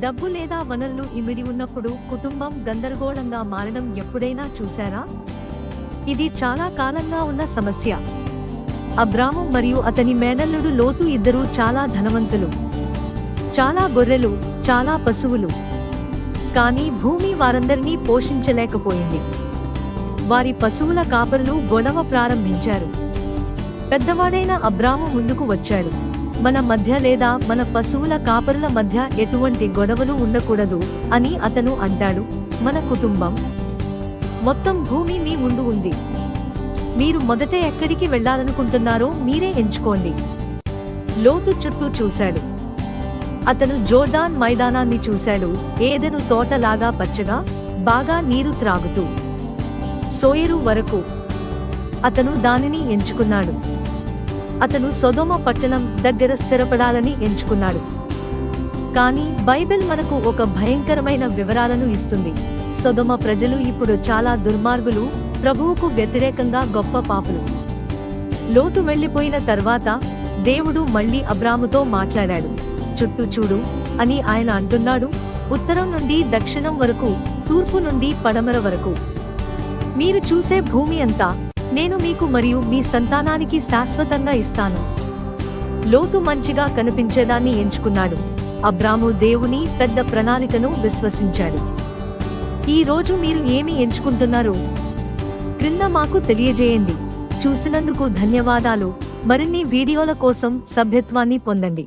డబ్బు లేదా వనరులు ఇమిడి ఉన్నప్పుడు కుటుంబం గందరగోళంగా మారడం ఎప్పుడైనా చూశారా? ఇది చాలా కాలంగా ఉన్న సమస్య. అబ్రాము మరియు అతని మేనల్లుడు లోతు ఇద్దరూ చాలా ధనవంతులు. చాలా గొర్రెలు చాలా పశువులు. కానీ భూమి వారందరినీ పోషించలేకపోయింది. వారి పశువుల కాపరులు గొడవ ప్రారంభించారు. పెద్దవాడైన అబ్రాము ముందుకు వచ్చాడు. మన మధ్య లేదా మన పశువుల కాపరుల మధ్య ఎటువంటి గొడవలు ఉండకూడదు అని అతను అంటాడు. మన కుటుంబం. మొత్తం భూమి మీ ముందు ఉంది. మీరు మొదట ఎక్కడికి వెళ్ళాలనుకుంటున్నారో మీరే ఎంచుకోండి. లోతు చుట్టూ చూశాడు. అతను జోర్డాన్ మైదానాన్ని చూశాడు. ఏదెను తోటలాగా పచ్చగా బాగా నీరు త్రాగుతూ. సోయరు వరకు. అతను దానిని ఎంచుకున్నాడు. అతను సొదోమ పట్టణం దగ్గర స్థిరపడాలని ఎంచుకున్నాడు. కానీ బైబిల్ మనకు ఒక భయంకరమైన వివరాలను ఇస్తుంది. సొదమ ప్రజలు ఇప్పుడు చాలా దుర్మార్గులు ప్రభువుకు వ్యతిరేకంగా గొప్ప పాపులు. లోతు వెళ్ళిపోయిన తర్వాత దేవుడు మళ్ళీ అబ్రాముతో మాట్లాడాడు. చుట్టూ చూడు అని ఆయన అంటున్నాడు ఉత్తరం నుండి దక్షిణం వరకు తూర్పు నుండి పడమర వరకు. మీరు చూసే భూమి అంతా నేను మీకు మరియు మీ సంతానానికి శాశ్వతంగా ఇస్తాను. లోతు మంచిగా కనిపించేదాన్ని ఎంచుకున్నాడు. అబ్రాము దేవుని పెద్ద ప్రణాళికను విశ్వసించాడు. ఈ రోజు మీరు ఏమి ఎంచుకుంటున్నారు? క్రింద మాకు తెలియజేయండి. చూసినందుకు ధన్యవాదాలు. మరిన్ని వీడియోల కోసం సభ్యత్వాన్ని పొందండి.